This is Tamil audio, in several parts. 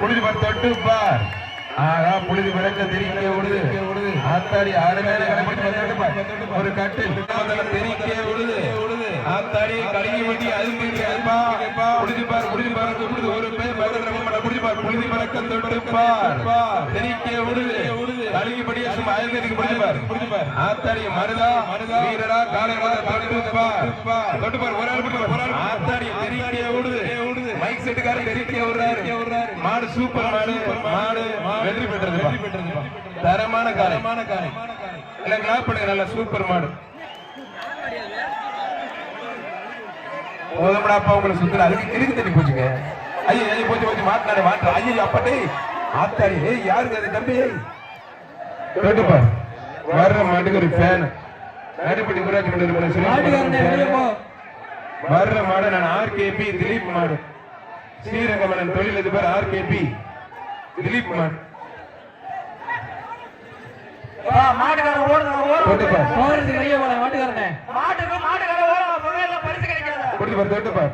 புழுதி பார் தொட்டு பார். ஆகா புழுதி பிறக்க தெரிக்க விடுது. ஆத்தாடி ஆறுமேல கணக்கு ஒரு கட்டு. முதல்ல தெரிக்க விடுது. ஆத்தாடி கழுகி வண்டி அதுக்கு கேப்பா புழுதி பார் புழுதி பார். விடுது ஒரு பேர் பக்கத்துல புழுதி பார் புழுதி பிறக்க தொட்டு பார். தெரிக்க விடுது. படியா சும்மா அதுக்கு புழுதி பார். ஆத்தாடி மருதா மருதா வீரடா காலை தொட்டு பார். ஒரு ஆள் ஆத்தாடி தெரிக்க விடுது. மைக் செட்டுக்காரன் தெரிக்க விடுறாரு. மாடு சூப்பர் மாடு. மாடு. வெற்றி பெற்றது. வெற்றி பெற்றது. தரமான காலை காலை இல்ல கிளாப் பண்ணுங்க. நல்ல சூப்பர் மாடு. போதும்டாப்பா உங்களை சுத்தல அதுக்கு கிறுக்கு தண்ணி போச்சுங்க. ஐயோ ஐயோ போச்சு போச்சு. மாட்டினாரு மாட்டு. ஐயோ அப்பட்டே ஆத்தாடி. ஏய் யாருக்கு அது தம்பி? கேட்டுப்பா வர்ற மாட்டுக்கு ஒரு ஃபேன் நடுப்பட்டி குராஜ் கொண்டு வர்ற மாடு நான் ஆர்கேபி திலீப் மாடு. ஸ்ரீரங்கமணன் தொழிலதிபர் ஆர்கேபி திலீப் மாடு மாட்டுக்காரன் ஓடுங்க தொட்டுப்பா போறதுக்கு வெளியே போன மாட்டுக்காரனே. மாட்டுக்கு மாட்டுக்காரன் ஓடுங்க முதல்ல பரிசு கிடைக்காத கொடுத்து பாரு தொட்டுப்பா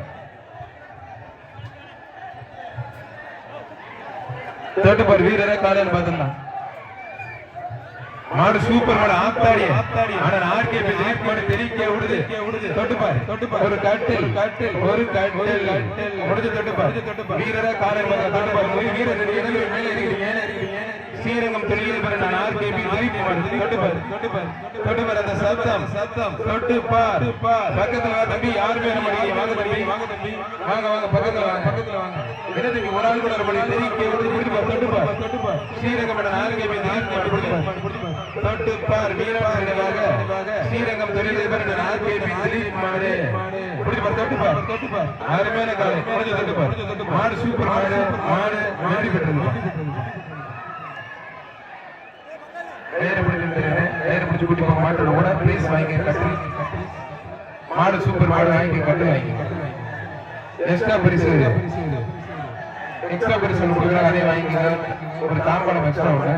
தொட்டுப்பார். வீரரை காலையில் பார்த்துடலாம் மாடு சூப்பர் மாடு ஆத்தாடி ஆத்தாடி ஆனா ஆர்கேபி திலீப் மாடு தெரிக்க விடுது தொட்டுப்பார் தொட்டுப்பார் ஒரு கட்டில் கட்டில் ஒரு கட்டில் கட்டில் முடிஞ்சு தொட்டுப்பார் தொட்டுப்பார் வீரரை காலையில் பார்த்து தொட்டுப்பார் வீரர் மேலே இருக்கிறீங்க ஸ்ரீரங்கம் தொழிலதிபர் நான் ஆர்கேபி திலீப் மாடு தொட்டுப்பார் தொட்டுப்பார் தொட்டுப்பார் அந்த சத்தம் சத்தம் தொட்டுப்பார் பக்கத்துல வா தம்பி யாருமே நம்ம வாங்க தம்பி வாங்க தம்பி வாங்க வாங்க பக்கத்துல வாங்க பக்கத்துல வாங்க என்ன தம்பி ஒரு ஆள் கூட ஒரு தெரிவிக்க தொட்டுப்பார் ஸ்ரீரங்கம் ஆர்கேபி மாடு தொட்டுப்பார் தொட்டுப்பார் வீரவாக ஸ்ரீரங்கம் தொழிலதிபர் ஆர்கேபி திலீப் மாடு. பிடிப்பார் தொட்டுப்பார். தொட்டுப்பார். அருமையான காலை. முடிஞ்சு தொட்டுப்பார். மாடு சூப்பர் மாடு மாடு. வெற்றி பெற்றது. வேறு பிடிச்சி கூட்டி மாட்டோட கூட ப்ளீஸ் வாங்கி கட்டு. மாடு சூப்பர் மாடு வாங்கி கட்டு வாங்கி. எக்ஸ்ட்ரா பரிசு. எக்ஸ்ட்ரா பரிசு கொடுக்குறாங்க. அதே வாங்கிக்கோங்க ஒரு தாம்பாளம் எக்ஸ்ட்ரா ஒன்று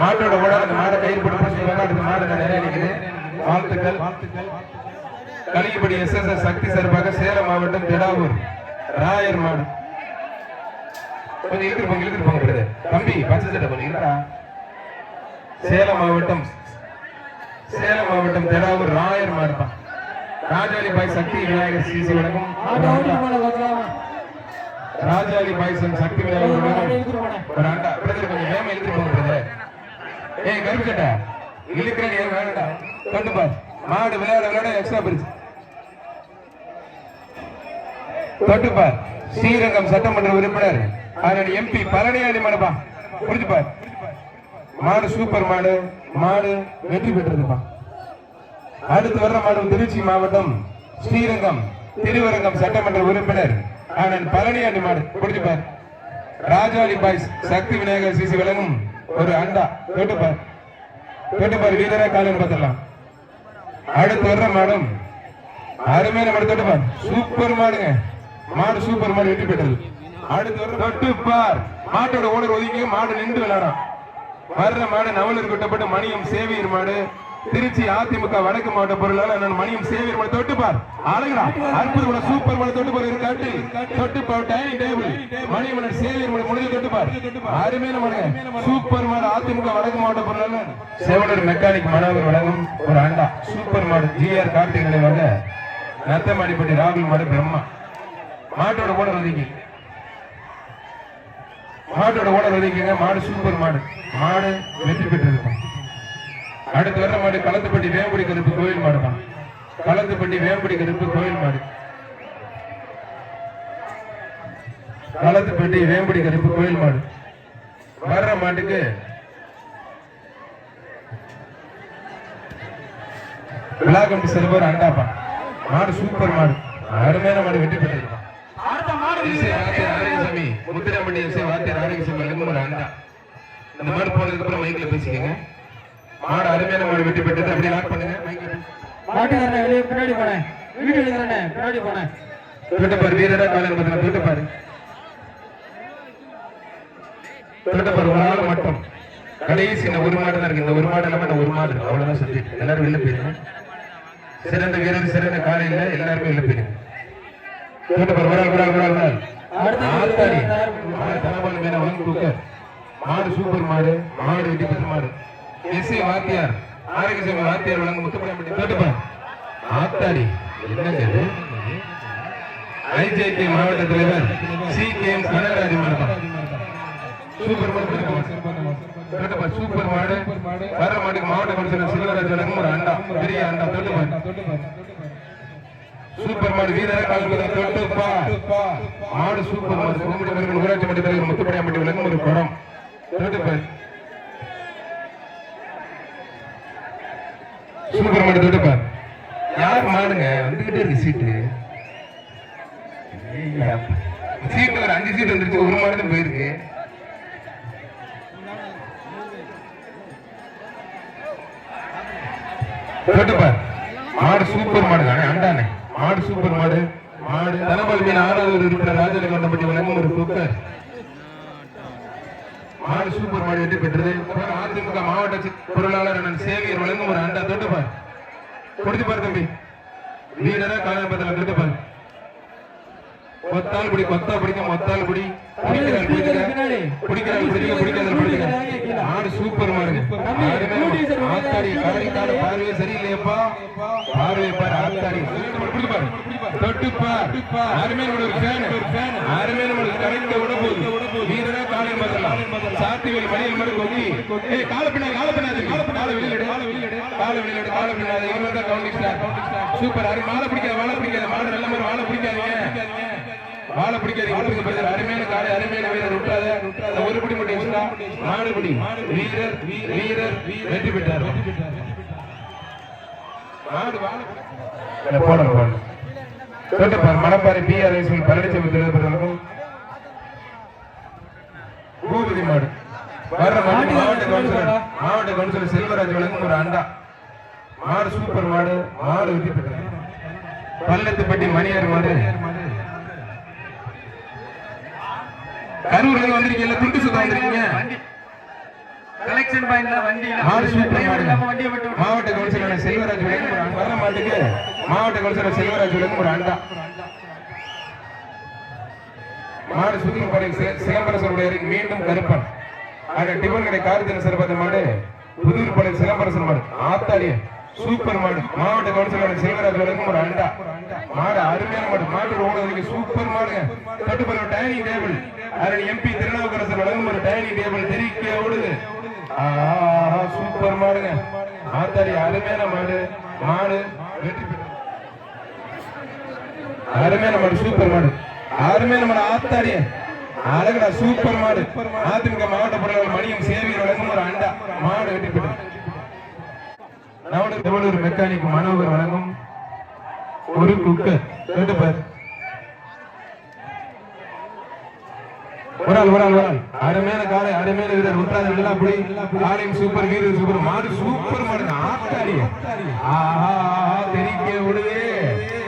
மாட்டோட கூட அந்த மாடை கயிறு போட்டு பிடிச்சிருக்காங்க அடுத்த மாடு நிறைய நிற்குது வாழ்த்துக்கள். Kalingappadi S S S Sakthi சார்பாக சேலம் மாவட்டம் திடாவூர் ராயர் மாடு. கொஞ்சம் இழுத்துட்டு போங்க இழுத்துட்டு போங்க பிரதர். தம்பி பச்சை சட்டை இல்லடா சேலம் மாவட்டம் சேலம் மாவட்டம் தெடாவூர் ராயர் மாடுப்பா. ராஜாலி பாய் சக்தி விநாயகர் சிசி வணக்கம். ராஜாலி பாய்சன் சக்தி விநாயகர் ஒரு வணக்கம் இழுத்துட்டு போனேன் ஒரு அண்டா பிரதர் கொஞ்சம் வேகமா இழுத்துட்டு போங்க பிரதர் ஏய் கருப்பு சட்டை. இழுக்கிறேன் ஏன் வேணடா தொட்டு பார். மாடு விளையாட விளையாட எக்ஸ்ட்ரா பிரிச்சு தொட்டுப்பார் ஸ்ரீரங்கம் சட்டமன்ற உறுப்பினர் அதனுடைய எம்பி பழனியாண்டி மாடுப்பா. புரிஞ்சுப்பார் மாடு சூப்பர் மாடு. மாடு வெற்றி பெற்றதுப்பா. அடுத்து வர்ற மாடு திருச்சி மாவட்டம் ஸ்ரீரங்கம் திருவரங்கம் சட்டமன்ற உறுப்பினர் அண்ணன் பழனியாண்டி மாடு. புரிஞ்சுப்பார் ராஜாலி பாய்ஸ் சக்தி விநாயகர் சிசி விளங்கும் ஒரு அண்டா. தொட்டுப்பார் தொட்டுப்பார் வீரரா காலையில் பார்த்துடலாம் அடுத்து வர்ற மாடும். அருமையான மாடு தொட்டுப்பார் சூப்பர் மாடுங்க. மாடு சூப்பர் மாடு வெற்றி பெற்றது. அடுத்து வர்ற தொட்டுப்பார் மாட்டோட ஓனர் ஒதுக்கி மாடு நின்று விளையாடும் வர்ற மாடு நவலர் கட்டப்பட்டு மணியம் சேவியர் மாடு. திருச்சி அதிமுக வடக்கு மாவட்ட பொருளாளர் நான் மணியம் சேவியர் மலை தொட்டுப்பார் அழகுடா. அற்புதமான சூப்பர் மலை தொட்டுப்பார் ஒரு கட்டு. தொட்டுப்பார் டைனிங் டேபிள். மணியம் சேவியர் மலை முடிஞ்சு தொட்டுப்பார் அருமையான மாடுங்க சூப்பர் மாடு அதிமுக வடக்கு மாவட்ட பொருளாளர் செவலர் மெக்கானிக் மாணவர் வழங்கும் ஒரு அண்டா. சூப்பர் மாடு ஜிஆர் கார்த்திக் நினைவாக நத்தமாடிப்பட்டி ராகுல் மாடு பிரம்மா. மாட்டோட கூட ஒதுக்கி. மாட்டோட கூட ஒதுக்கிங்க. மாடு சூப்பர் மாடு. மாடு வெற்றி பெற்றிருக்கும். அடுத்து வர்ற மாடு களத்துப்பட்டி வேம்புடி கருப்பு கோயில் மாடு தான் களத்துப்பட்டி வேம்புடி கருப்பு கோயில் மாடு. களத்துப்பட்டி வேம்புடி கருப்பு கோயில் மாடு. வர்ற மாட்டுக்கு விழாக்கம்பி சிறுவர் அண்டாப்பா. மாடு சூப்பர் மாடு. அருமையான மாடு வெற்றி பெற்றிருப்பான் ஆரோக்கியசாமி முத்திராமணி வாத்தியார் ஆரோக்கியசாமி அண்டா. இந்த மாடு போனதுக்கு அப்புறம் மைக்ல பேசிக்கங்க. மாடு அருமையான மாடு வெட்டி பெற்றது. அப்படி லாக் பண்ணுங்க. மாட்டுக்காரனே வெளியே பின்னாடி போனேன் வீடு எழுதுறேன் பின்னாடி போனேன் தோட்டப்பார் வீரரா காலையில் பார்த்தா தோட்டப்பார். தோட்டப்பார் ஒரு ஆள் மட்டும். கடைசி இந்த ஒரு மாடு தான் இருக்கு. இந்த ஒரு மாடு இல்லாம ஒரு மாடு. அவ்வளவுதான் சொல்லி எல்லாரும் வெளில போயிருங்க. சிறந்த வீரர் சிறந்த காலையில் எல்லாருமே வெளில போயிருங்க. தோட்டப்பார் ஒரு ஆள் ஒரு ஆள் ஒரு ஆள் மாடு சூப்பர் மாடு. மாடு வெட்டி பெற்ற மாடு. எஸ் ஏ வாத்தியார் ஆரோக்கியசாமி வாத்தியார் வழங்கும் முத்துப்படையம்பட்டி தோட்டுப்பா ஆத்தாடி என்னங்க இது ஐஜேகே மாவட்ட தலைவர் சி கே எம் கனகராஜ் மண்டபம் சூப்பர் தோட்டுப்பா சூப்பர் மாடு வர மாட்டுக்கு மாவட்ட கமிஷனர் செல்வராஜ் வழங்கும் ஒரு அண்டா பெரிய அண்டா தோட்டுப்பா சூப்பர் மாடு வீரர தொட்டுப்பா மாடு சூப்பர் மாடு ஊராட்சி மன்ற தலைவர் முத்துப்படையாம்பட்டி விளங்கும் ஒரு குடம் தொட்டுப்பா சூப்பர் மாடு தொட்டுப்பா யார் மாடுங்க? வந்துகிட்டே இருக்கு சீட்டு ஐயா. ஒரு அஞ்சு சீட் வந்துருச்சு. ஒரு மாடு தான் போயிருக்கு. தொட்டுப்பா மாடு சூப்பர் மாடு தானே அண்டானே. மாடு சூப்பர் மாடு. மாடு தனபால் மீன் ஆறாவது ஒரு உறுப்பினர் ராஜல வழங்கும் ஒரு குக்கர் சூப்பர் மாடு வெற்றி பெற்றது. அதிமுக மாவட்ட பொருளாளர் அண்ணன் சேவியர் வழங்கும் ஒரு அண்டா தொட்டுப்பார் கொடுத்து பாரு தம்பி. வீரரா காலப்பத்தில் தொட்டுப்பார் கொத்தால் பிடி கொத்தா பிடிக்க மொத்தால் பிடி. பிடிக்கிறாள் மாடு சூப்பர் மாடு ஆத்தாடி காடி கால பார்வை சரியில்லையப்பா. பார்வை பாரு ஆத்தாடி. பிடிச்சு பாரு. தொட்டு பார். யாருமே நம்மளோட ஒரு ஃபேன் காலை மதலாம் சாத்திவேல் மணியில் மறு கொக்கி. ஏய் கால பின்னா கால பின்னாது கால கால வெளியில கால வெளியில கால வெளியில கால பின்னாது இவங்க தான் கவுண்டிங் ஸ்டார் சூப்பர் அரு மாலை பிடிக்காத வாழை பிடிக்காத மாலை நல்ல மாதிரி வாழை பிடிக்காதீங்க. வாழை பிடிக்காது இவருக்கு பிரதர் அருமையான காலை அருமையான வீரர் விட்டாத அந்த ஒரு பிடி மட்டும் எக்ஸ்ட்ரா. மாடு பிடி வீரர் வீரர் வெற்றி பெற்றார். மாடு வாழை போட போட மணப்பாறை பி ஆர் பிஆர் ஐஸ்வல் பழனிசாமி திருப்பதிகளுக்கும் பூபதி மாடு. வர்ற மாடு மாவட்ட கவுன்சிலர் மாவட்ட கவுன்சிலர் செல்வராஜ் வழங்கும் ஒரு அண்டா. மாடு சூப்பர் மாடு. மாடு பெற்றது. பள்ளத்துப்பட்டி மணியார் மாடு. கரூர்ல வந்திருக்கீங்க துண்டு சுத்தம் வந்திருக்கீங்க. கலெக்ஷன் பாயிண்ட்ல வண்டி மாடு சூப்பர் மாடு. வண்டியை விட்டு மாவட்ட கவுன்சிலர் செல்வராஜ் வழங்கும் ஒரு அண்டா. வர்ற மாட்டுக்கு மாவட்ட கவுன்சிலர் செல்வராஜ் வழங்கும் ஒரு அண்டா. மாடு சுத்தம் படை சிலம்பரசருடைய மீண்டும் கருப்பன். அந்த டிபன் கடை கார்த்தின சிறப்பாத மாடு புதூர் படை சிலம்பரசன் மாடு ஆத்தாடிய சூப்பர் மாடு மாவட்ட கவுன்சிலர் செல்வராஜ் வழங்கும் ஒரு அண்டா. மாடு அருமையான மாடு மாட்டு ஓடுறதுக்கு சூப்பர் மாடுங்க தொட்டுப்பற டைனிங் டேபிள். அதில் எம்பி திருநாவுக்கரசர் வழங்கும் ஒரு டைனிங் டேபிள் தெரிக்க ஓடுது. ஆஹா சூப்பர் மாடுங்க. ஆத்தாடி அருமையான மாடு மாடு வெற்றி அருமையான மாடு சூப்பர் மாடு. அருமையான நம்ம ஆத்தாடிய அழகுடா சூப்பர் மாடு. அதிமுக மாவட்ட பொருளாளர் மணியம் சேவியர் வழங்கும் ஒரு அண்டா. மாடு வெற்றி நவடு நவலூர் திருவள்ளூர் மெக்கானிக் மனோகர் வழங்கும்? ஒரு குக்கர் கேட்டு பாரு. ஒரு ஆள் ஒரு ஆள் ஒரு ஆள். அருமையான காலை அருமையான வீரர். உத்தராஜ் நல்லா புடி. ஆலயம் சூப்பர் வீரர் சூப்பர் மாடு சூப்பர் மாடு. ஆத்தாடி ஆஹா ஆஹா, தெரிக்க விடுது.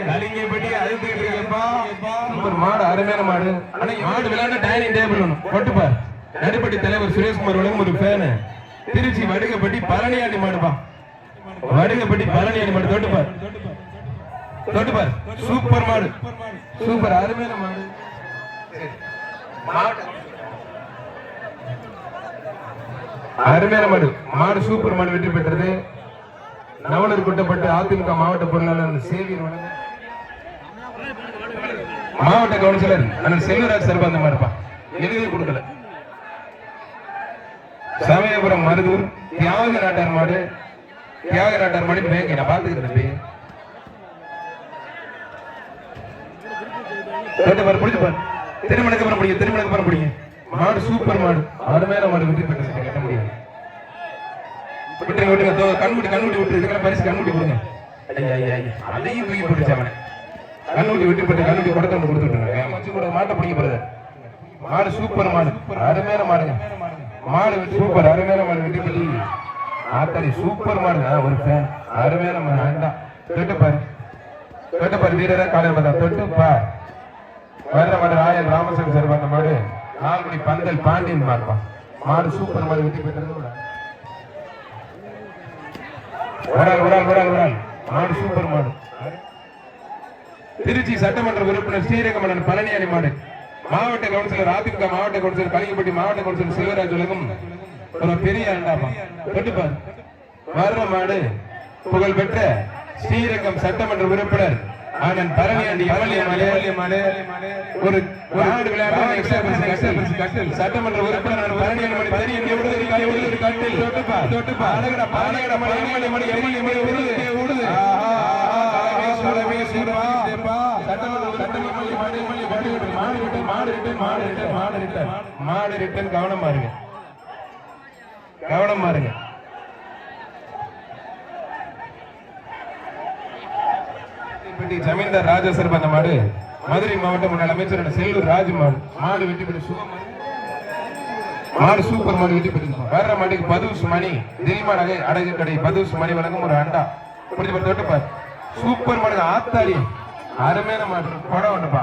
கலிங்கப்பட்டி அழுத்துக்கிட்டு சூப்பர் மாடு அருமையான மாடு. ஆனா மாடு விளையாட டைனிங் டேபிள் ஒன்று போட்டுப்பார் நடுப்பட்டி தலைவர் சுரேஷ்குமார் வழங்கும் ஒரு ஃபேனு திருச்சி வடுகப்பட்டி பழனியாண்டி மாடுப்பா வடுகப்பட்டி பழனியாண்டி மாடு. தொட்டுப்பார் தொட்டுப்பார் சூப்பர் மாடு. சூப்பர் அருமையான மாடு. அருமையான மாடு. மாடு சூப்பர் மாடு வெற்றி பெற்றது. நவலர் குட்டப்பட்டு அதிமுக மாவட்ட பொருளாளர் சேவியர் வழங்கும் மாவட்ட கவுன்சிலர் அண்ணன் செல்வராஜ் சார்பா அந்த மாதிரிப்பா எழுதி கொடுக்கல. சமயபுரம் மருதூர் தியாக நாட்டார் மாடு தியாக நாட்டார் மாடு பேங்க நான் பாத்துக்கிறேன் தம்பி. கேட்டு பாரு, பிடிச்சு பாரு. திருமணத்துக்கு அப்புறம் பிடிங்க திருமணத்துக்கு அப்புறம் பிடிங்க. மாடு சூப்பர் மாடு. மாடு மேல மாடு விட்டு பெற்றது கட்ட முடியாது. விட்டுங்க விட்டுங்க தோ, கண்முடி விட்டு இதுக்கெல்லாம் பரிசு கண்முடி கொடுங்க. ஐயா ஐயா ஐயா அதையும் தூக்கி போட்டுச்சு அவனை. கண்ணுட்டி விட்டு போட்டு கண்ணுட்டி கொடுத்து ஒன்று கொடுத்து மச்சு கூட மாட்டை பிடிக்க போறது மாடு சூப்பர் மாடு. அருமையான மாடுங்க. மாடு சூப்பர் அருமையான மாடு வெட்டி பள்ளி ஆத்தாடி சூப்பர் மாடு ஒரு ஃபேன் அருமையான மாடு. வேண்டாம் தொட்டு பாரு. தொட்டு பாரு. வீரரா காலையில் பார்த்தா தொட்டு பார். வர்ற மாடு ராயல் ராமசாமி சார் வந்த மாடு. நால்குடி பந்தல் பாண்டியன் மாடுப்பா மாடு சூப்பர் மாடு வெட்டி பெற்றது கூட. உடல் உடல் ஒரு ஆள் மாடு சூப்பர் மாடு. திருச்சி சட்டமன்ற உறுப்பினர் ஸ்ரீரங்கமணன் பழனியாணி மாடு மாவட்ட கவுன்சிலர் அதிமுக மாவட்ட கவுன்சிலர் கலிங்கப்பட்டி மாவட்ட கவுன்சிலர் செல்வராஜ் உலகம். ஒரு பெரிய அண்டாப்பா தொட்டுப்பார் வர்ற மாடு. புகழ்பெற்ற ஸ்ரீரங்கம் சட்டமன்ற உறுப்பினர் ஆனந்த் பரணியாண்டி எம்எல்ஏ ஒரு ஆடு விளையாட்டு சட்டமன்ற உறுப்பினர் பரணியாண்டி காலை விடுதலை கட்டில் தொட்டுப்பா தொட்டுப்பா அழகடா மாடு எம்எல்ஏ எம்எல்ஏ மாடு விடுதலை விடுதலை சட்டமன்ற சட்டமன்ற மாடு மாடு மாடு மாடு ரிட்டன் மாடு ரிட்டன் மாடு ரிட்டன் மாடு ரிட்டன் கவனமா இருங்க கவனமா இருங்க ஜமீன்தார் ராஜா அந்த மாடு. மதுரை மாவட்ட முன்னாள் அமைச்சரோட செல்லூர் ராஜ் மாடு. மாடு வெட்டி போட்டு சுகம் மாடு. சூப்பர் மாடு வெட்டி போட்டு வர்ற மாட்டுக்கு பதுசு மணி. தில்மான் அடகு அடகு கடை பதுசு மணி வழங்கும் ஒரு அண்டா. பிடிச்சு பார்த்து பாரு. சூப்பர் மாடு ஆத்தாடி. அருமையான மாடு படம் ஒண்ணுப்பா.